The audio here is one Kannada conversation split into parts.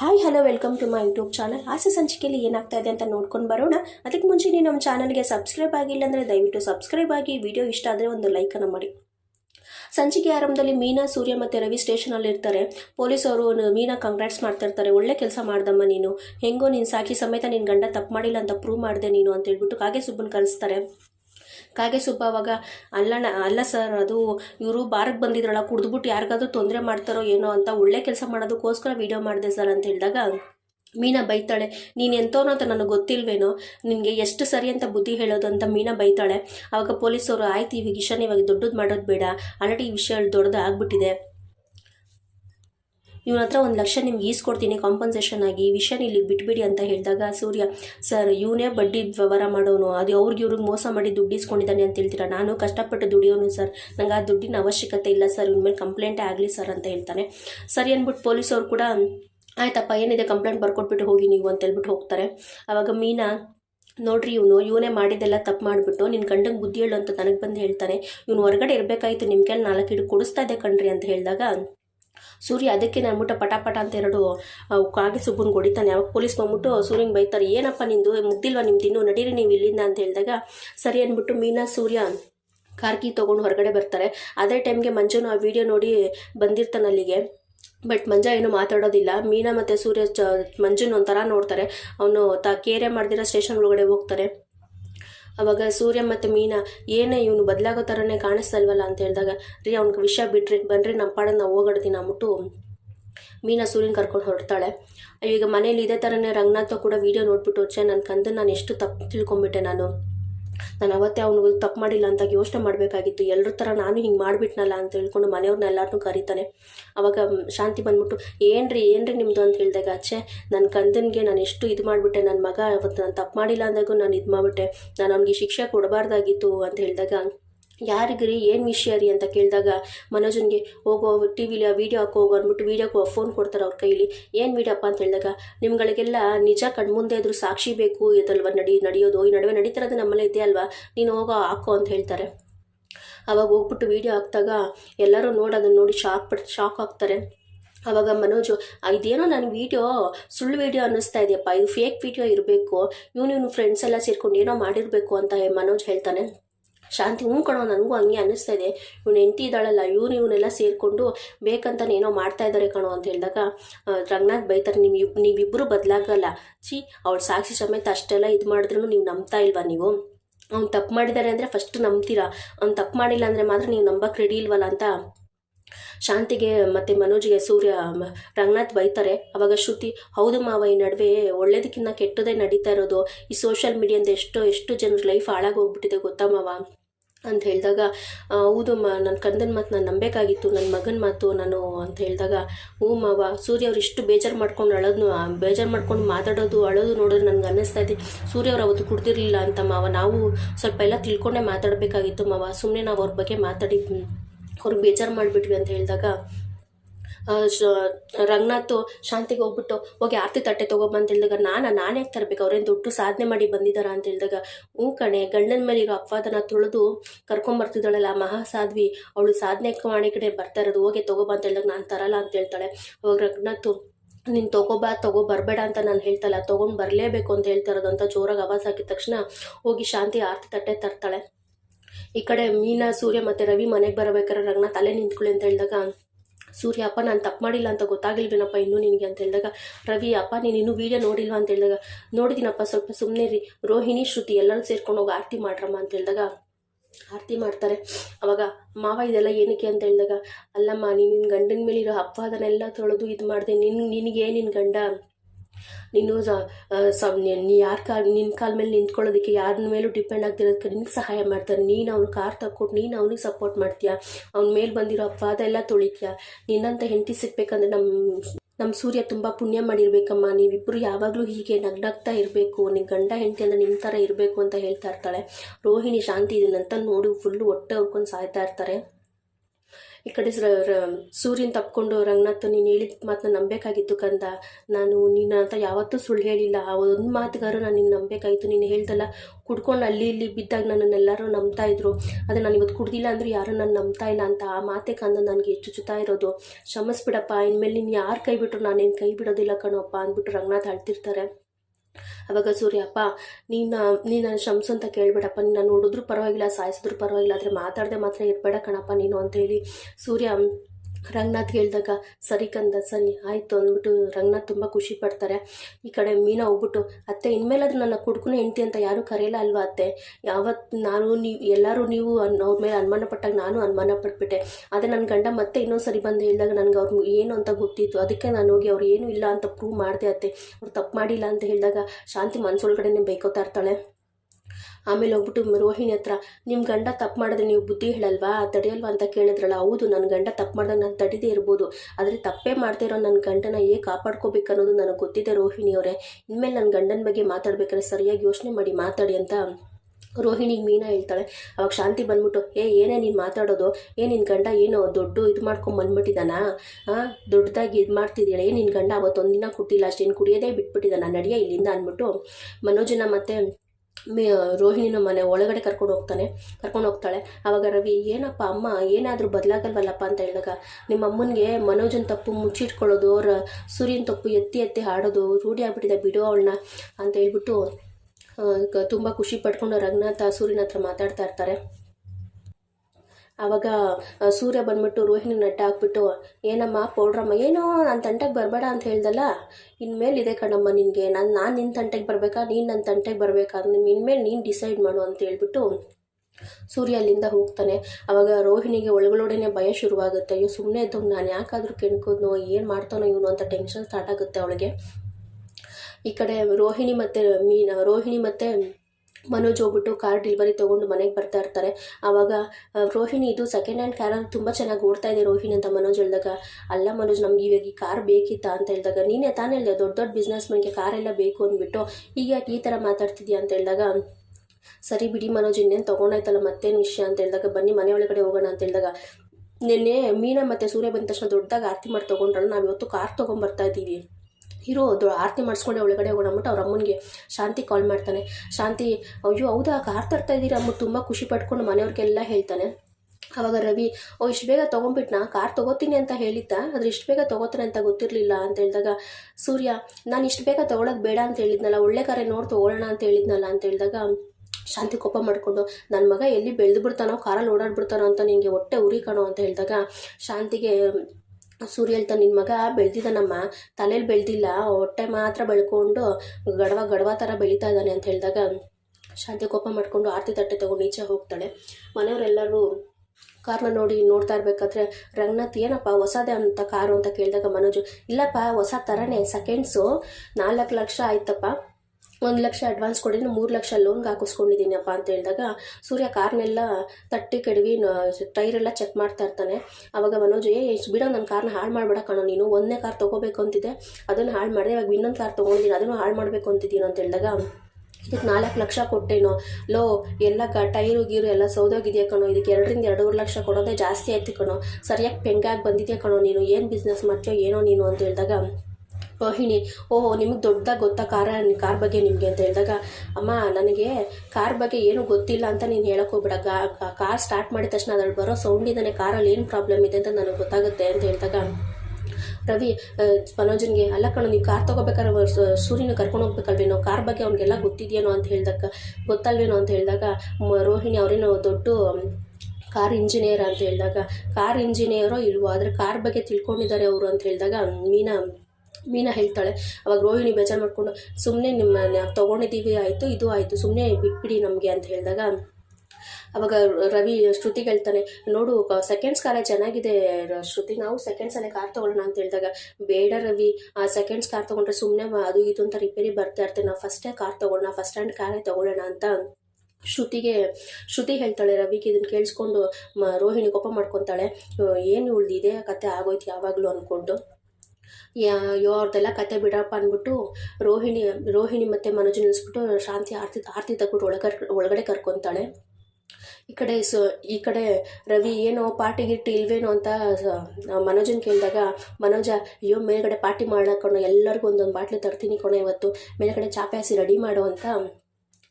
Hi hello welcome to my YouTube channel ಆಸೆ ಸಂಚಿಕೆಯಲ್ಲಿ ಏನಾಗ್ತಾ ಇದೆ ಅಂತ ನೋಡ್ಕೊಂಡು ಬರೋಣ. ಅದಕ್ಕೆ ಮುಂಚೆ ನೀವು ನಮ್ಮ ಚಾನಲ್ಗೆ ಸಬ್ಸ್ಕ್ರೈಬ್ ಆಗಿಲ್ಲ ಅಂದರೆ ದಯವಿಟ್ಟು ಸಬ್ಸ್ಕ್ರೈಬ್ ಆಗಿ ವಿಡಿಯೋ ಇಷ್ಟ ಆದರೆ ಒಂದು ಲೈಕನ್ನು ಮಾಡಿ. ಸಂಚಿಕೆ ಆರಂಭದಲ್ಲಿ ಮೀನಾ, ಸೂರ್ಯ ಮತ್ತು ರವಿ ಸ್ಟೇಷನಲ್ಲಿ ಇರ್ತಾರೆ. ಪೊಲೀಸವರು ಮೀನಾ ಕಂಗ್ರಾಟ್ಸ್ ಮಾಡ್ತಾ ಇರ್ತಾರೆ. ಒಳ್ಳೆ ಕೆಲಸ ಮಾಡ್ದಮ್ಮ ನೀನು. ಹೆಂಗೋ ನೀನು ಸಾಕಿ ಸಮೇತ ನಿನ್ನ ಗಂಡ ತಪ್ಪು ಮಾಡಿಲ್ಲ ಅಂತ ಪ್ರೂವ್ ಮಾಡಿದೆ ನೀನು ಅಂತ ಹೇಳ್ಬಿಟ್ಟು ಕಾಗೆ ಸುಬ್ಬನ್ ಕಳಿಸ್ತಾರೆ ಕಾಗೆ ಸುಬ್ಬ ಅವಾಗ ಅಲ್ಲಣ್ಣ, ಅಲ್ಲ ಸರ್ ಅದು ಇವರು ಬಾರಕ್ಕೆ ಬಂದಿದ್ರಲ್ಲ, ಕುಡಿದ್ಬಿಟ್ಟು ಯಾರಿಗಾದ್ರೂ ತೊಂದರೆ ಮಾಡ್ತಾರೋ ಏನೋ ಅಂತ ಒಳ್ಳೆ ಕೆಲಸ ಮಾಡೋದಕ್ಕೋಸ್ಕರ ವೀಡಿಯೋ ಮಾಡಿದೆ ಸರ್ ಅಂತ ಹೇಳಿದಾಗ, ಮೀನಾ ಬೈತಾಳೆ, ನೀನು ಎಂಥವ್ರು ಅಂತ ನನಗೆ ಗೊತ್ತಿಲ್ವೇನೋ, ನಿನಗೆ ಎಷ್ಟು ಸರಿ ಅಂತ ಬುದ್ಧಿ ಹೇಳೋದು ಅಂತ ಮೀನಾ ಬೈತಾಳೆ. ಆವಾಗ ಪೊಲೀಸವರು, ಆಯ್ತು, ಇವಾಗ ಇಶಾನ್ ಇವಾಗ ದೊಡ್ಡದು ಮಾಡೋದು ಬೇಡ ಆಲ್ರೆಡಿ ಈ ವಿಷಯ ದೊಡ್ಡದು ಆಗ್ಬಿಟ್ಟಿದೆ. ಇವನ ಹತ್ರ ಒಂದು ಲಕ್ಷ ನಿಮ್ಗೆ ಈಸ್ಕೊಡ್ತೀನಿ ಕಾಂಪನ್ಸೇಷನ್ ಆಗಿ ಈ ವಿಷಯನ ಇಲ್ಲಿ ಬಿಟ್ಬಿಡಿ ಅಂತ ಹೇಳಿದಾಗ ಸೂರ್ಯ, ಸರ್, ಇವನೇ ಬಡ್ಡಿ ವ್ಯವಹಾರ ಮಾಡೋನು, ಅದು ಅವ್ರಿಗೆ ಇವ್ರಿಗೆ ಮೋಸ ಮಾಡಿ ದುಡ್ಡು ಇಸ್ಕೊಂಡಿದ್ದಾನೆ ಅಂತ ಹೇಳ್ತೀರಾ? ನಾನು ಕಷ್ಟಪಟ್ಟು ದುಡಿಯೋನು, ಸರ್. ನಂಗೆ ಆ ದುಡ್ಡಿನ ಅವಶ್ಯಕತೆ ಇಲ್ಲ, ಸರ್. ಇನ್ಮೇಲೆ ಮೇಲೆ ಕಂಪ್ಲೇಂಟೇ ಆಗಲಿ, ಸರ್, ಅಂತ ಹೇಳ್ತಾನೆ. ಸರಿ ಅಂದ್ಬಿಟ್ಟು ಪೊಲೀಸವ್ರು ಕೂಡ, ಆಯ್ತಪ್ಪ, ಏನಿದೆ ಕಂಪ್ಲೇಂಟ್ ಬರ್ಕೊಟ್ಬಿಟ್ಟು ಹೋಗಿ ನೀವು ಅಂತ ಹೇಳ್ಬಿಟ್ಟು ಹೋಗ್ತಾರೆ. ಆವಾಗ ಮೀನಾ, ನೋಡ್ರಿ ಇವನು, ಇವನೇ ಮಾಡಿದ್ದೆಲ್ಲ ತಪ್ಪು ಮಾಡಿಬಿಟ್ಟು ನಿನ್ನ ಗಂಡಂಗೆ ಬುದ್ಧಿ ಹೇಳು ಅಂತ ನನಗೆ ಬಂದು ಹೇಳ್ತಾನೆ. ಇವನು ಹೊರಗಡೆ ಇರಬೇಕಾಯಿತು ನಿಮ್ಮ ಕೈಲಿ ನಾಲ್ಕು ಇಡು ಕೊಡಿಸ್ತಾ ಇದೆ ಕಣ್ರಿ, ಅಂತ ಹೇಳಿದಾಗ ಸೂರ್ಯ, ಅದಕ್ಕೆ ನಾನು ಮುಟ್ಟ ಪಟಾಪಟ ಅಂತ ಎರಡು ಕಾಗೆ ಸುಬ್ಬನ್ ಹೊಡಿತಾನೆ. ಅವಾಗ ಪೊಲೀಸ್ ಬಂದ್ಬಿಟ್ಟು, ಸೂರ್ಯಂಗೆ ಬೈತಾರೆ, ಏನಪ್ಪ ನಿಂದು? ಮುಗ್ದಿಲ್ವಾ ನಿಮ್ದು ಇನ್ನೂ ನಡೀರಿ ನೀವು ಇಲ್ಲಿಂದ ಅಂತ ಹೇಳಿದಾಗ, ಸರಿ ಅಂದ್ಬಿಟ್ಟು ಮೀನಾ, ಸೂರ್ಯ ಕಾರ್ಕಿ ತೊಗೊಂಡು ಹೊರಗಡೆ ಬರ್ತಾರೆ. ಅದೇ ಟೈಮ್ಗೆ ಮಂಜುನು ಆ ವಿಡಿಯೋ ನೋಡಿ ಬಂದಿರ್ತಾನೆ ಅಲ್ಲಿಗೆ. ಬಟ್ ಮಂಜ ಏನು ಮಾತಾಡೋದಿಲ್ಲ. ಮೀನಾ ಮತ್ತು ಸೂರ್ಯ ಚ, ಮಂಜುನ ಒಂಥರ ನೋಡ್ತಾರೆ. ಅವನು ತ, ಕೇರೆ ಮಾಡ್ದಿರೋ ಸ್ಟೇಷನ್ ಒಳಗಡೆ ಹೋಗ್ತಾರೆ. ಅವಾಗ ಸೂರ್ಯ ಮತ್ತು ಮೀನಾ, ಏನೇ ಇವನು ಬದಲಾಗೋ ಥರನೇ ಕಾಣಿಸ್ತಲ್ವಲ್ಲ ಅಂತ ಹೇಳಿದಾಗ, ರೀ, ಅವ್ನಿಗೆ ವಿಷಯ ಬಿಟ್ರಿ, ಬನ್ರಿ ನಮ್ಮ ಪಾಡನ್ನ ನಾವು ಹೋಗಾಡ್ತೀನಿ ಅಂದ್ಬಿಟ್ಟು ಮೀನಾ ಸೂರ್ಯನ ಕರ್ಕೊಂಡು ಹೊರಡ್ತಾಳೆ. ಈಗ ಮನೇಲಿ ಇದೇ ಥರನೇ ರಂಗನಾಥ ಕೂಡ ವಿಡಿಯೋ ನೋಡ್ಬಿಟ್ಟು ಛೇ ನನ್ನ ಕಂದು ನಾನು ಎಷ್ಟು ತಪ್ಪು ತಿಳ್ಕೊಂಬಿಟ್ಟೆ ನಾನು. ನಾನು ಅವತ್ತೇ ಅವನು ತಪ್ಪು ಮಾಡಿಲ್ಲ ಅಂತ ಯೋಚನೆ ಮಾಡಬೇಕಾಗಿತ್ತು. ಎಲ್ಲರ ಥರ ನಾನು ಹಿಂಗೆ ಮಾಡಿಬಿಟ್ನಲ್ಲ ಅಂತ ಹೇಳ್ಕೊಂಡು ಮನೆಯವ್ರನ್ನೆಲ್ಲರನ್ನೂ ಕರೀತಾನೆ. ಅವಾಗ ಶಾಂತಿ ಬಂದ್ಬಿಟ್ಟು, ಏನ್ರಿ ಏನ್ರಿ ನಿಮ್ಮದು ಅಂತ ಹೇಳಿದಾಗ, ಅಚ್ಚೆ ನನ್ನ ಕಂದನಿಗೆ ನಾನು ಎಷ್ಟು ಇದು ಮಾಡಿಬಿಟ್ಟೆ ನನ್ನ ಮಗ ಅವತ್ತು ನಾನು ತಪ್ಪು ಮಾಡಿಲ್ಲ ಅಂದಾಗೂ ನಾನು ಇದು ಮಾಡಿಬಿಟ್ಟೆ. ನಾನು ಅವ್ನಿಗೆ ಶಿಕ್ಷೆ ಕೊಡಬಾರ್ದಾಗಿತ್ತು ಅಂತ ಹೇಳಿದಾಗ ಯಾರಿಗ್ರಿ, ಏನು ವಿಷಯ ರೀ ಅಂತ ಕೇಳಿದಾಗ ಮನೋಜನ್ಗೆ, ಹೋಗೋ ಟಿ ವಿಲಿ ಆ ವೀಡಿಯೋ ಹಾಕೋ, ಹೋಗೋ ಅಂದ್ಬಿಟ್ಟು ವೀಡಿಯೋಕ್ಕೆ ಫೋನ್ ಕೊಡ್ತಾರೆ ಅವ್ರ ಕೈಲಿ. ಏನು ವೀಡಿಯೋಪ್ಪ ಅಂತ ಹೇಳಿದಾಗ, ನಿಮ್ಗಳಿಗೆಲ್ಲ ನಿಜ ಕಣ್ಮುಂದೆ ಇದ್ರೂ ಸಾಕ್ಷಿ ಬೇಕು, ಇದಲ್ವ ನಡಿ, ನಡೆಯೋದು? ಈ ನಡುವೆ ನಡೀತಿರೋದು ನಮ್ಮಲ್ಲೇ ಇದೆ ಅಲ್ವಾ? ನೀನು ಹೋಗೋ, ಹಾಕೋ ಅಂತ ಹೇಳ್ತಾರೆ. ಅವಾಗ ಹೋಗ್ಬಿಟ್ಟು ವೀಡಿಯೋ ಹಾಕಿದಾಗ ಎಲ್ಲರೂ ನೋಡಿ, ಅದನ್ನು ನೋಡಿ ಶಾಕ್ ಪಟ್ಟು ಶಾಕ್ ಆಗ್ತಾರೆ. ಅವಾಗ ಮನೋಜು ಇದೇನೋ ನನ್ನ ವೀಡಿಯೋ ಸುಳ್ಳು ವೀಡಿಯೋ ಅನ್ನಿಸ್ತಾ ಇದೆಯಪ್ಪ, ಇದು ಫೇಕ್ ವೀಡಿಯೋ ಇರಬೇಕು. ಇವನು ಇವನು ಫ್ರೆಂಡ್ಸ್ ಎಲ್ಲ ಸೇರ್ಕೊಂಡು ಏನೋ ಮಾಡಿರಬೇಕು ಅಂತ ಮನೋಜ್ ಹೇಳ್ತಾನೆ. ಶಾಂತಿ, ಹ್ಞೂ ಕಣೋ, ನನಗೂ ಹಂಗೆ ಅನ್ನಿಸ್ತಾ ಇದೆ. ಇವನು ಹೆಂಡತಿ ಇದ್ದಾಳಲ್ಲ ಇವ್ರು ಇವನ್ನೆಲ್ಲ ಸೇರಿಕೊಂಡು ಬೇಕಂತಾನೆ ಏನೋ ಮಾಡ್ತಾ ಇದ್ದಾರೆ ಕಣೋ ಅಂತ ಹೇಳಿದಾಗ ರಂಗನಾಥ್ ಬೈತಾರೆ ನೀವು ನೀವಿಬ್ಬರು ಬದಲಾಗಲ್ಲ. ಚಿ ಅವಳು ಸಾಕ್ಷಿ ಸಮೇತ ಅಷ್ಟೆಲ್ಲ ಇದು ಮಾಡಿದ್ರು ನೀವು ನಂಬ್ತಾ ಇಲ್ವಾ ನೀವು? ಅವ್ನು ತಪ್ಪು ಮಾಡಿದ್ದಾರೆ ಅಂದರೆ ಫಸ್ಟ್ ನಂಬ್ತೀರಾ? ಅವ್ನು ತಪ್ಪು ಮಾಡಿಲ್ಲ ಅಂದರೆ ಮಾತ್ರ ನೀವು ನಂಬಕ್ಕೆ ರೆಡಿ ಇಲ್ವಲ್ಲ ಅಂತ ಶಾಂತಿಗೆ ಮತ್ತು ಮನೋಜ್ಗೆ ಸೂರ್ಯ ರಂಗನಾಥ್ ಬೈತಾರೆ. ಅವಾಗ ಶ್ರುತಿ, ಹೌದು ಮಾವ, ಈ ನಡುವೆ ಒಳ್ಳೇದಕ್ಕಿಂತ ಕೆಟ್ಟದೇ ನಡೀತಾ ಇರೋದು. ಈ ಸೋಷಿಯಲ್ ಮೀಡಿಯಿಂದ ಎಷ್ಟು ಎಷ್ಟು ಜನರ ಲೈಫ್ ಹಾಳಾಗೋಗ್ಬಿಟ್ಟಿದೆ ಗೊತ್ತಾ ಮಾವ? ಅಂತ ಹೇಳಿದಾಗ ಹೌದಮ್ಮ ನನ್ನ ಕಂದನ ಮಾತು ನಾನು ನಂಬೇಕಾಗಿತ್ತು ನನ್ನ ಮಗನ ಮಾತು ನಾನು ಅಂತ ಹೇಳಿದಾಗ, ಹ್ಞೂ ಮಾವ, ಸೂರ್ಯ ಅವ್ರು ಇಷ್ಟು ಬೇಜಾರು ಮಾಡ್ಕೊಂಡು ಅಳೋದು ಬೇಜಾರು ಮಾಡ್ಕೊಂಡು ಮಾತಾಡೋದು, ಅಳೋದು ನೋಡಿದ್ರೆ ನನಗೆ ಅನ್ನಿಸ್ತಾ ಇದೆ. ಸೂರ್ಯ ಅವ್ರು ಅವತ್ತು ಕುಡ್ದಿರಲಿಲ್ಲ ಅಂತ ಮಾವ, ನಾವು ಸ್ವಲ್ಪ ಎಲ್ಲ ತಿಳ್ಕೊಂಡೇ ಮಾತಾಡಬೇಕಾಗಿತ್ತು ಮಾವ ಸುಮ್ಮನೆ ನಾವು ಅವ್ರ ಬಗ್ಗೆ ಮಾತಾಡಿ ಅವ್ರಿಗೆ ಬೇಜಾರು ಮಾಡಿಬಿಟ್ವಿ ಅಂತ ಹೇಳಿದಾಗ ರಂಗನಾಥ್ ಶಾಂತಿಗೆ ಹೋಗ್ಬಿಟ್ಟು, ಹೋಗಿ ಆರತಿ ತಟ್ಟೆ ತಗೊಬ ಅಂತ ಹೇಳಿದಾಗ, ನಾನು, ನಾನೇ ತರಬೇಕು? ಅವ್ರೇನು ದೊಡ್ಡ ಸಾಧನೆ ಮಾಡಿ ಬಂದಿದ್ದಾರಾ ಅಂತ ಹೇಳಿದಾಗ, ಹ್ಞೂ ಕಣೆ, ಗಂಡನ ಮೇಲೆ ಇರೋ ಅಪವಾದನ ತುಳಿದು ಕರ್ಕೊಂಬರ್ತಿದ್ದಾಳಲ್ಲ ಮಹಾ ಮಹಾಸಾಧ್ವಿ. ಅವಳು ಸಾಧನೆ ಮಾಡಿ ಕಡೆ ಬರ್ತಾ ಇರೋದು, ಹೋಗಿ ಅಂತ ಹೇಳಿದಾಗ, ನಾನು ತರಲ್ಲ ಅಂತ ಹೇಳ್ತಾಳೆ. ಅವಾಗ ರಂಗನಾಥ್, ನೀನು ತಗೋಬಾ, ತಗೋ, ಬರಬೇಡ ಅಂತ ನಾನು ಹೇಳ್ತಲ್ಲ, ತೊಗೊಂಡು ಬರಲೇಬೇಕು ಅಂತ ಹೇಳ್ತಾ ಇರೋದು ಅಂತ ಜೋರಾಗಿ ಆವಾಸ ಹಾಕಿದ ತಕ್ಷಣ ಹೋಗಿ ಶಾಂತಿ ಆರತಿ ತಟ್ಟೆ ತರ್ತಾಳೆ. ಈ ಕಡೆ ಮೀನಾ, ಸೂರ್ಯ ಮತ್ತು ರವಿ ಮನೆಗೆ ಬರಬೇಕಾದ್ರೆ ರಂಗನಾಥ್ ಅಲ್ಲೇ ನಿಂತ್ಕೊಳ್ಳಿ ಅಂತ ಹೇಳಿದಾಗ ಸೂರ್ಯ, ಅಪ್ಪ, ನಾನು ತಪ್ಪು ಮಾಡಿಲ್ಲ ಅಂತ ಗೊತ್ತಾಗಿಲ್ವೇನಪ್ಪ ಇನ್ನೂ ನಿನಗೆ? ಅಂತ ಹೇಳಿದಾಗ, ರವಿ, ಅಪ್ಪ, ನೀನು ಇನ್ನೂ ವೀಡಿಯೋ ನೋಡಿಲ್ವಾ? ಅಂತ ಹೇಳಿದಾಗ ನೋಡಿದ್ದೀನಪ್ಪ ಸ್ವಲ್ಪ ಸುಮ್ಮನೆ ರೀ ರೋಹಿಣಿ, ಶ್ರುತಿ ಎಲ್ಲರೂ ಸೇರ್ಕೊಂಡು ಹೋಗಿ ಆರತಿ ಮಾಡ್ರಮ್ಮ ಅಂತ ಹೇಳಿದಾಗ, ಆರತಿ ಮಾಡ್ತಾರೆ. ಅವಾಗ, ಮಾವ, ಇದೆಲ್ಲ ಏನಕ್ಕೆ? ಅಂತ ಹೇಳಿದಾಗ, ಅಲ್ಲಮ್ಮ, ನೀನು ನಿನ್ನ ಗಂಡನ ಮೇಲಿರೋ ಅದನ್ನೆಲ್ಲ ತೊಳೆದು ಇದು ಮಾಡಿದೆ ನಿನ್ನ ನಿನಗೆ ನಿನ್ನ ಗಂಡ ನೀನು ನೀ ಯಾರ ಕಾಲ್ ನಿನ್ನ ಕಾಲ ಮೇಲೆ ನಿಂತ್ಕೊಳ್ಳೋದಕ್ಕೆ ಯಾರ ಮೇಲೂ ಡಿಪೆಂಡ್ ಆಗ್ತಿರೋದಕ್ಕೆ ನಿನ್ಗೆ ಸಹಾಯ ಮಾಡ್ತಾರೆ. ನೀನು ಅವ್ನು ಕಾರ್ ತಕ್ಕೊಟ್ಟು ನೀನು ಅವನಿಗೆ ಸಪೋರ್ಟ್ ಮಾಡ್ತೀಯಾ? ಅವ್ನ ಮೇಲೆ ಬಂದಿರೋ ಅಪವಾದ ಎಲ್ಲ ತೊಳಿತೀಯ? ನಿನ್ನಂತ ಹೆಂಡತಿ ಸಿಗ್ಬೇಕಂದ್ರೆ ನಮ್ಮ ನಮ್ಮ ಸೂರ್ಯ ತುಂಬ ಪುಣ್ಯ ಮಾಡಿರ್ಬೇಕಮ್ಮ. ನೀವಿಬ್ಬರು ಯಾವಾಗಲೂ ಹೀಗೆ ನಗ್ನಗ್ತಾ ಇರಬೇಕು. ನಿಮ್ಮ ಗಂಡ ಹೆಂಡತಿ ಅಂದರೆ ನಿಮ್ಮ ಥರ ಇರಬೇಕು ಅಂತ ಹೇಳ್ತಾ ಇರ್ತಾಳೆ. ರೋಹಿಣಿ ಶಾಂತಿ ಇದನ್ನಂತ ನೋಡು. ಫುಲ್ಲು ಹೊಟ್ಟೆ ಹುಡ್ಕೊಂಡು ಸಾಯ್ತಾ ಇರ್ತಾರೆ. ಈ ಕಡೆ ಸೂರ್ಯನ ತಪ್ಕೊಂಡು ರಂಗನಾಥ್ ನೀನು ಹೇಳಿದ ಮಾತನ್ನ ನಂಬೇಕಾಗಿತ್ತು ಕಂದ. ನಾನು ನಿನ್ನ ಅಂತ ಯಾವತ್ತೂ ಸುಳ್ಳು ಹೇಳಿಲ್ಲ. ಆ ಒಂದು ಮಾತುಗಾರು ನಾನು ನಿನ್ನ ನಂಬೇಕಾಯಿತು ನೀನು ಹೇಳ್ದಲ್ಲ, ಕುಡ್ಕೊಂಡು ಅಲ್ಲಿ ಇಲ್ಲಿ ಬಿದ್ದಾಗ ನನ್ನನ್ನೆಲ್ಲರೂ ನಂಬ್ತಾ ಇದ್ರು. ಆದರೆ ನಾನು ಇವತ್ತು ಕುಡ್ದಿಲ್ಲ ಅಂದ್ರೆ ಯಾರು ನಾನು ನಂಬ್ತಾ ಇಲ್ಲ ಅಂತ. ಆ ಮಾತೆ ಕಂದ ನನಗೆ ಚುಚ್ಚುತ್ತಾ ಇರೋದು. ಕ್ಷಮಿಸ್ಬಿಡಪ್ಪ, ಇನ್ಮೇಲೆ ನೀನು ಯಾರು ಕೈ ಬಿಟ್ಟರು ನಾನೇನು ಕೈ ಬಿಡೋದಿಲ್ಲ ಕಣಪ್ಪ ಅಂದ್ಬಿಟ್ಟು ರಂಗನಾಥ್ ಅಳ್ತಿರ್ತಾರೆ. ಅವಾಗ ಸೂರ್ಯಪ್ಪ, ನೀನು ನೀನು ನನ್ನ ಅಂತ ಕೇಳಬೇಡಪ್ಪ, ನೀನು ನೋಡಿದ್ರು ಪರವಾಗಿಲ್ಲ, ಸಾಯಿಸಿದ್ರು ಪರವಾಗಿಲ್ಲ, ಆದರೆ ಮಾತಾಡದೆ ಮಾತ್ರ ಇರಬೇಡ ಕಣಪ್ಪ ನೀನು ಅಂತೇಳಿ ಸೂರ್ಯ ರಂಗನಾಥ್ ಹೇಳಿದಾಗ, ಸರಿ ಕಂದ, ಸರಿ, ಆಯಿತು ಅಂದ್ಬಿಟ್ಟು ರಂಗನಾಥ್ ತುಂಬ ಖುಷಿ ಪಡ್ತಾರೆ. ಈ ಕಡೆ ಮೀನಾ ಹೋಗ್ಬಿಟ್ಟು, ಅತ್ತೆ, ಇನ್ಮೇಲಾದ್ರೂ ನನ್ನ ಕುಡ್ಕುನ ಹೆಂಡ್ತಿ ಅಂತ ಯಾರೂ ಕರೆಯಲ್ಲ ಅಲ್ವಾ ಅತ್ತೆ? ಯಾವತ್ತು ನಾನು ನೀವು ಎಲ್ಲರೂ ನೀವು ಅನ್, ಅವ್ರ ಮೇಲೆ ಅನುಮಾನ ಪಟ್ಟಾಗ ನಾನು ಅನುಮಾನ ಪಟ್ಬಿಟ್ಟೆ. ಆದರೆ ನನ್ನ ಗಂಡ ಮತ್ತೆ ಇನ್ನೊಂದು ಸರಿ ಬಂದು ಹೇಳಿದಾಗ ನನಗೆ ಅವ್ರು ಏನು ಅಂತ ಗೊತ್ತಿತ್ತು. ಅದಕ್ಕೆ ನಾನು ಹೋಗಿ ಅವ್ರು ಏನೂ ಇಲ್ಲ ಅಂತ ಪ್ರೂವ್ ಮಾಡಿದೆ ಅತ್ತೆ. ಅವ್ರು ತಪ್ಪು ಮಾಡಿಲ್ಲ ಅಂತ ಹೇಳಿದಾಗ, ಶಾಂತಿ ಮನಸ್ಸೊಳಗಡೆನೆ ಬೈಕೋತಾ ಇರ್ತಾಳೆ. ಆಮೇಲೆ ಹೋಗ್ಬಿಟ್ಟು ರೋಹಿಣಿ ಹತ್ರ ನಿಮ್ಮ ಗಂಡ ತಪ್ಪು ಮಾಡಿದ್ರೆ ನೀವು ಬುದ್ಧಿ ಹೇಳಲ್ವಾ? ತಡೆಯಲ್ವಾ? ಅಂತ ಕೇಳಿದ್ರಲ್ಲ. ಹೌದು ನನ್ನ ಗಂಡ ತಪ್ಪು ಮಾಡಿದಾಗ ನಾನು ತಡಿದೇ ಇರ್ಬೋದು. ಆದರೆ ತಪ್ಪೇ ಮಾಡ್ತಾ ಇರೋ ನನ್ನ ಗಂಡನ ಹೇಗೆ ಕಾಪಾಡ್ಕೋಬೇಕು ಅನ್ನೋದು ನನಗೆ ಗೊತ್ತಿದೆ ರೋಹಿಣಿ ಅವರೇ. ಇನ್ಮೇಲೆ ನನ್ನ ಗಂಡನ ಬಗ್ಗೆ ಮಾತಾಡ್ಬೇಕಾದ್ರೆ ಸರಿಯಾಗಿ ಯೋಚನೆ ಮಾಡಿ ಮಾತಾಡಿ ಅಂತ ರೋಹಿಣಿಗೆ ಮೀನಾ ಹೇಳ್ತಾಳೆ. ಅವಾಗ ಶಾಂತಿ ಬಂದ್ಬಿಟ್ಟು, ಏ, ಏನೇ ನೀನು ಮಾತಾಡೋದು? ಏ ನಿನ್ನ ಗಂಡ ಏನೋ ದೊಡ್ಡ ಇದು ಮಾಡ್ಕೊಂಡು ಬಂದ್ಬಿಟ್ಟಿದ್ದಾನಾ ದೊಡ್ಡದಾಗಿ ಇದು ಮಾಡ್ತಿದ್ದೀಳ ಏ ನಿನ್ನ ಗಂಡ ಅವತ್ತೊಂದಿನ ಕುಟ್ಟಿಲ್ಲ, ಅಷ್ಟೇನು ಕುಡಿಯೋದೇ ಬಿಟ್ಬಿಟ್ಟಿದ್ದಾನ ನಡಿಯ ಇಲ್ಲಿಂದ? ಅಂದ್ಬಿಟ್ಟು ಮನೋಜನ ಮತ್ತೆ ಮೇ, ರೋಹಿಣಿನ ಮನೆ ಒಳಗಡೆ ಕರ್ಕೊಂಡು ಹೋಗ್ತಾನೆ, ಕರ್ಕೊಂಡು ಹೋಗ್ತಾಳೆ. ಆವಾಗ ರವಿ, ಏನಪ್ಪ ಅಮ್ಮ, ಏನಾದರೂ ಬದಲಾಗಲ್ವಲ್ಲಪ್ಪ ಅಂತ ಹೇಳಿದಾಗ, ನಿಮ್ಮ ಅಮ್ಮನಿಗೆ ಮನೋಜನ ತಪ್ಪು ಮುಚ್ಚಿಟ್ಕೊಳ್ಳೋದು, ಅವ್ರ ಸೂರ್ಯನ ತಪ್ಪು ಎತ್ತಿ ಎತ್ತಿ ಹಾಡೋದು ರೂಢಿ ಆಗ್ಬಿಟ್ಟಿದೆ, ಬಿಡೋ ಅವಳನ್ನ ಅಂತ ಹೇಳ್ಬಿಟ್ಟು ತುಂಬ ಖುಷಿ ಪಡ್ಕೊಂಡು ರಂಗನಾಥ ಸೂರ್ಯನ ಹತ್ರ ಮಾತಾಡ್ತಾ ಇರ್ತಾರೆ. ಆವಾಗ ಸೂರ್ಯ ಬಂದ್ಬಿಟ್ಟು ರೋಹಿಣಿ ನಟ್ಟ ಹಾಕ್ಬಿಟ್ಟು ಏನಮ್ಮ ಪೌಡ್ರಮ್ಮ, ಏನೋ ನನ್ನ ತಂಟೆಗೆ ಬರಬೇಡ ಅಂತ ಹೇಳ್ದಲ್ಲ? ಇನ್ಮೇಲೆ ಇದೆ ಕಣಮ್ಮ ನಿನಗೆ. ನಾನು ನಾನು ನಿನ್ನ ತಂಟೆಗೆ ಬರಬೇಕಾ? ನೀನು ನನ್ನ ತಂಟೆಗೆ ಬರಬೇಕಾ? ಇನ್ಮೇಲೆ ನೀನು ಡಿಸೈಡ್ ಮಾಡು ಅಂತ ಹೇಳ್ಬಿಟ್ಟು ಸೂರ್ಯ ಅಲ್ಲಿಂದ ಹೋಗ್ತಾನೆ. ಅವಾಗ ರೋಹಿಣಿಗೆ ಒಳಗೊಳಗಡೆನೆ ಭಯ ಶುರುವಾಗುತ್ತೆ. ಅಯ್ಯೋ ಸುಮ್ಮನೆ ಇದ್ದು ನಾನು ಯಾಕಾದರೂ ಕೆಣ್ಕೋದ್ನೋ, ಏನು ಮಾಡ್ತಾನೋ ಇವನು ಅಂತ ಟೆನ್ಷನ್ ಸ್ಟಾರ್ಟ್ ಆಗುತ್ತೆ ಅವಳಿಗೆ. ಈ ಕಡೆ ರೋಹಿಣಿ ಮತ್ತು ಮೀನ, ರೋಹಿಣಿ ಮತ್ತು ಮನೋಜ್ ಹೋಗ್ಬಿಟ್ಟು ಕಾರ್ ಡೆಲಿವರಿ ತೊಗೊಂಡು ಮನೆಗೆ ಬರ್ತಾ ಇರ್ತಾರೆ. ಆವಾಗ ರೋಹಿಣಿ, ಇದು ಸೆಕೆಂಡ್ ಹ್ಯಾಂಡ್ ಕಾರಲ್ಲಿ ತುಂಬ ಚೆನ್ನಾಗಿ ಓಡ್ತಾ ಇದೆ ರೋಹಿಣಿ ಅಂತ ಮನೋಜ್ ಹೇಳಿದಾಗ. ಅಲ್ಲ ಮನೋಜ್, ನಮ್ಗೆ ಇವಾಗ ಈ ಕಾರ್ ಬೇಕಿತ್ತಾ ಅಂತ ಹೇಳಿದಾಗ, ನೀನೇ ತಾನೇ ಹೇಳಿದೆ, ದೊಡ್ಡ ದೊಡ್ಡ ಬಿಸ್ನೆಸ್ ಮನ್ಗೆ ಎಲ್ಲ ಬೇಕು ಅಂದ್ಬಿಟ್ಟು, ಈಗ ಯಾಕೆ ಈ ಥರ ಮಾತಾಡ್ತಿದ್ಯಾ ಅಂತ ಹೇಳಿದಾಗ, ಸರಿ ಬಿಡಿ ಮನೋಜ್, ಇನ್ನೇನು ತೊಗೊಂಡಾಯ್ತಲ್ಲ ಮತ್ತೇನು ವಿಷಯ ಅಂತ ಹೇಳಿದಾಗ, ಬನ್ನಿ ಮನೆ ಒಳಗಡೆ ಹೋಗೋಣ ಅಂತ ಹೇಳಿದಾಗ, ನಿನ್ನೆ ಮೀನಾ ಮತ್ತು ಸೂರ್ಯ ಬಂದ ತಕ್ಷಣ ದೊಡ್ಡದಾಗಿ ಆರತಿ ಮಾಡಿ ತೊಗೊಂಡ್ರಲ್ಲ, ನಾವು ಇವತ್ತು ಕಾರ್ ತೊಗೊಂಬರ್ತಾ ಇದ್ದೀವಿ. ಇರೋ ದೊ ಆರತಿ ಮಾಡಿಸ್ಕೊಂಡೆ ಒಳಗಡೆ ಹೋಗೋಣ ಅವ್ರ ಅಮ್ಮನಿಗೆ ಶಾಂತಿ ಕಾಲ್ ಮಾಡ್ತಾನೆ. ಶಾಂತಿ, ಅಯ್ಯೋ, ಹೌದಾ? ಕಾರ್ ತರ್ತಾ ಇದ್ದೀರಾ ಅಮ್ಮ ತುಂಬ ಖುಷಿ ಪಟ್ಕೊಂಡು ಮನೆಯವ್ರಿಗೆಲ್ಲ ಹೇಳ್ತಾನೆ. ಅವಾಗ ರವಿ, ಓ, ಇಷ್ಟು ಬೇಗ ತೊಗೊಂಬಿಟ್ನಾ? ಕಾರ್ ತೊಗೋತೀನಿ ಅಂತ ಹೇಳಿದ್ದ, ಆದರೆ ಇಷ್ಟು ಬೇಗ ತೊಗೋತಾನೆ ಅಂತ ಗೊತ್ತಿರಲಿಲ್ಲ ಅಂತ ಹೇಳಿದಾಗ, ಸೂರ್ಯ, ನಾನು ಇಷ್ಟು ಬೇಗ ತೊಗೊಳಕ್ಕೆ ಬೇಡ ಅಂತ ಹೇಳಿದ್ನಲ್ಲ, ಒಳ್ಳೆ ಕಾರೇ ನೋಡಿ ತೊಗೊಳ್ಳೋಣ ಅಂತ ಹೇಳಿದ್ನಲ್ಲ ಅಂತ ಹೇಳಿದಾಗ, ಶಾಂತಿ ಕೋಪ ಮಾಡಿಕೊಂಡು ನನ್ನ ಮಗ ಎಲ್ಲಿ ಬೆಳೆದು ಬಿಡ್ತಾನೋ, ಕಾರಲ್ಲಿ ಓಡಾಡ್ಬಿಡ್ತಾನೋ ಅಂತ ನಿನಗೆ ಹೊಟ್ಟೆ ಉರಿ ಕಾಣೋ ಅಂತ ಹೇಳಿದಾಗ, ಶಾಂತಿಗೆ ಸೂರ್ಯ ಹೇಳ್ತಾ ನಿನ್ನ ಮಗ ಬೆಳೆದಿದ್ದಾನಮ್ಮ ತಲೆಯಲ್ಲಿ ಬೆಳೆದಿಲ್ಲ, ಹೊಟ್ಟೆ ಮಾತ್ರ ಬೆಳ್ಕೊಂಡು ಗಡವ ಗಡವ ಥರ ಬೆಳೀತಾ ಇದ್ದಾನೆ ಅಂತ ಹೇಳಿದಾಗ ಶಾಂತಿ ಕೋಪ ಮಾಡಿಕೊಂಡು ಆರತಿ ತಟ್ಟೆ ತಗೊಂಡು ಈಚೆ ಹೋಗ್ತಾಳೆ. ಮನೆಯವರೆಲ್ಲರೂ ಕಾರ್ನ ನೋಡಿ ನೋಡ್ತಾ ಇರ್ಬೇಕಾದ್ರೆ, ರಂಗನಾಥ್, ಏನಪ್ಪ ಹೊಸದೇ ಅಂತ ಕಾರು? ಅಂತ ಕೇಳಿದಾಗ ಮನೋಜು, ಇಲ್ಲಪ್ಪ, ಹೊಸ ಥರನೇ ಸೆಕೆಂಡ್ಸು ನಾಲ್ಕು ಲಕ್ಷ ಆಯ್ತಪ್ಪ. ಒಂದು ಲಕ್ಷ ಅಡ್ವಾನ್ಸ್ ಕೊಡಿದ್ರೆ ಮೂರು ಲಕ್ಷ ಲೋನ್ಗೆ ಹಾಕಿಸ್ಕೊಂಡಿದ್ದೀನಪ್ಪ ಅಂತ ಹೇಳಿದಾಗ ಸೂರ್ಯ ಕಾರ್ನೆಲ್ಲ ತಟ್ಟಿ ಕೆಡವಿ ಟೈರೆಲ್ಲ ಚೆಕ್ ಮಾಡ್ತಾ ಇರ್ತಾನೆ. ಅವಾಗ ಮನೋಜ್, ಏ ಬಿಡೋ ನನ್ನ ಕಾರ್ನ ಹಾಳು ಮಾಡಬೇಡ ಕಣೋ, ನೀನು ಒಂದನೇ ಕಾರ್ ತೊಗೋಬೇಕು ಅಂತಿದ್ದೆ. ಅದನ್ನು ಹಾಳು ಮಾಡಿದೆ, ಇವಾಗ ಇನ್ನೊಂದು ಕಾರ್ ತೊಗೊಂಡಿದ್ದೀನಿ, ಅದನ್ನು ಹಾಳು ಮಾಡಬೇಕು ಅಂತಿದ್ದೀನಿ ಅಂತ ಹೇಳಿದಾಗ ಇದಕ್ಕೆ ನಾಲ್ಕು ಲಕ್ಷ ಕೊಟ್ಟೇನೋ, ಲೋ, ಎಲ್ಲ ಕ ಟೈರು ಗೀರು ಎಲ್ಲ ಸೌದೋಗಿದೆಯಾ ಕಣೋ, ಇದಕ್ಕೆ ಎರಡರಿಂದ ಎರಡೂವರೆ ಲಕ್ಷ ಕೊಡೋದೇ ಜಾಸ್ತಿ ಆಯ್ತು ಕಣೋ. ಸರಿಯಾಗಿ ಪೆಂಗಾಗಿ ಬಂದಿದೆಯಾ ಕಣೋ, ನೀನು ಏನು ಬಿಸ್ನೆಸ್ ಮಾಡ್ತೀಯೋ ಏನೋ ನೀನು ಅಂತ ಹೇಳಿದಾಗ ರೋಹಿಣಿ ಓಹೋ, ನಿಮಗೆ ದೊಡ್ಡದಾಗಿ ಗೊತ್ತಾ ಕಾರ, ಕಾರ್ ಬಗ್ಗೆ ನಿಮಗೆ ಅಂತ ಹೇಳಿದಾಗ, ಅಮ್ಮ, ನನಗೆ ಕಾರ್ ಬಗ್ಗೆ ಏನು ಗೊತ್ತಿಲ್ಲ ಅಂತ ನೀನು ಹೇಳಕ್ಕೆ ಹೋಗ್ಬೇಡ. ಕಾರ್ ಸ್ಟಾರ್ಟ್ ಮಾಡಿದ ತಕ್ಷಣ ಅದ್ರಲ್ಲಿ ಬರೋ ಸೌಂಡಿಂದನೇ ಕಾರಲ್ಲಿ ಏನು ಪ್ರಾಬ್ಲಮ್ ಇದೆ ಅಂತ ನನಗೆ ಗೊತ್ತಾಗುತ್ತೆ ಅಂತ ಹೇಳಿದಾಗ, ರವಿ ಮನೋಜನ್ಗೆ, ಅಲ್ಲ ಕಣೋ, ನೀವು ಕಾರ್ ತೊಗೋಬೇಕಾದ್ರೆ ಸೂರ್ಯನ ಕರ್ಕೊಂಡು ಹೋಗ್ಬೇಕಲ್ವೇನೋ ಕಾರ್ ಬಗ್ಗೆ ಅವ್ನಿಗೆಲ್ಲ ಗೊತ್ತಿದೆಯೇನೋ ಅಂತ ಹೇಳಿದಾಗ, ಗೊತ್ತಲ್ವೇನೋ ಅಂತ ಹೇಳಿದಾಗ ರೋಹಿಣಿ ಅವರೇನೋ ದೊಡ್ಡ, ಕಾರ್ ಇಂಜಿನಿಯರ್ ಅಂತ ಹೇಳಿದಾಗ, ಕಾರ್ ಇಂಜಿನಿಯರೋ ಇಲ್ವೋ, ಆದರೆ ಕಾರ್ ಬಗ್ಗೆ ತಿಳ್ಕೊಂಡಿದ್ದಾರೆ ಅವರು ಅಂತ ಹೇಳಿದಾಗ, ಮೀನಾ ಮೀನಾ ಹೇಳ್ತಾಳೆ. ಅವಾಗ ರೋಹಿಣಿ ಬೇಜಾರು ಮಾಡಿಕೊಂಡು ಸುಮ್ಮನೆ ನಿಮ್ಮ ತೊಗೊಂಡಿದ್ದೀವಿ, ಆಯಿತು, ಇದು ಆಯಿತು ಸುಮ್ಮನೆ ಬಿಟ್ಬಿಡಿ ನಮಗೆ ಅಂತ ಹೇಳಿದಾಗ, ಅವಾಗ ರವಿ ಶ್ರುತಿಗೆ ಹೇಳ್ತಾನೆ, ನೋಡು ಸೆಕೆಂಡ್ಸ್ ಕಾರೇ ಚೆನ್ನಾಗಿದೆ, ಶ್ರುತಿ, ನಾವು ಸೆಕೆಂಡ್ಸಲ್ಲೇ ಕಾರ್ ತೊಗೊಳ್ಳೋಣ ಅಂತ ಹೇಳಿದಾಗ, ಬೇಡ ರವಿ, ಆ ಸೆಕೆಂಡ್ಸ್ ಕಾರ್ ತೊಗೊಂಡ್ರೆ ಸುಮ್ಮನೆ ಅದು ಇದು ಅಂತ ರಿಪೇರಿ ಬರ್ತಾ ಇರ್ತೇನೆ ನಾವು ಫಸ್ಟೇ ಕಾರ್ ತೊಗೊಳ್ಳೋಣ ಫಸ್ಟ್ ಹ್ಯಾಂಡ್ ಕಾರೇ ತೊಗೊಳ್ಳೋಣ ಅಂತ ಶ್ರುತಿಗೆ, ಶ್ರುತಿ ಹೇಳ್ತಾಳೆ ರವಿಗೆ ಇದನ್ನು ಕೇಳಿಸ್ಕೊಂಡು ರೋಹಿಣಿ ಕೋಪ ಮಾಡ್ಕೊತಾಳೆ ಏನು ಉಳ್ದಿದೆ ಕತೆ ಆಗೋಯ್ತು ಯಾವಾಗಲೂ? ಅಂದ್ಕೊಂಡು. ಯಾ ಅಯ್ಯೋ ಅವ್ರದ್ದೆಲ್ಲ ಕತೆ ಬಿಡಪ್ಪ ಅಂದ್ಬಿಟ್ಟು ರೋಹಿಣಿ ರೋಹಿಣಿ ಮತ್ತು ಮನೋಜ್ ನಿಲ್ಲಿಸ್ಬಿಟ್ಟು ಶಾಂತಿ ಆರ್ತಿ ಆರ್ತಿ ತಗ್ಬಿಟ್ಟು ಒಳಗಡೆ ಒಳಗಡೆ ಕರ್ಕೊತಾಳೆ. ಈ ಕಡೆ ಸೊ, ಈ ಕಡೆ ರವಿ ಏನೋ ಪಾರ್ಟಿ ಗಿಟ್ಟಿ ಇಲ್ವೇನೋ ಅಂತ ಮನೋಜನ್ ಕೇಳಿದಾಗ, ಮನೋಜ, ಅಯ್ಯೋ, ಮೇಲ್ಗಡೆ ಪಾರ್ಟಿ ಮಾಡೋಕೊಂಡು ಎಲ್ಲರಿಗೂ ಒಂದೊಂದು ಬಾಟ್ಲಿ ತರ್ತೀನಿ ಕೊಣ ಇವತ್ತು, ಮೇಲ್ಗಡೆ ಚಾಪೆ ಹಾಸಿ ರೆಡಿ ಮಾಡು ಅಂತ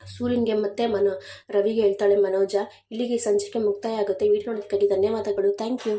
ಸೂರ್ಯನಿಗೆ ಮತ್ತೆ ಮನೋ, ರವಿಗೆ ಹೇಳ್ತಾಳೆ ಮನೋಜ, ಇಲ್ಲಿಗೆ ಸಂಜೆಗೆ ಮುಕ್ತಾಯ ಆಗುತ್ತೆ. ವಿಡಿಯೋ ನೋಡೋದಕ್ಕಾಗಿ ಧನ್ಯವಾದಗಳು. Thank you.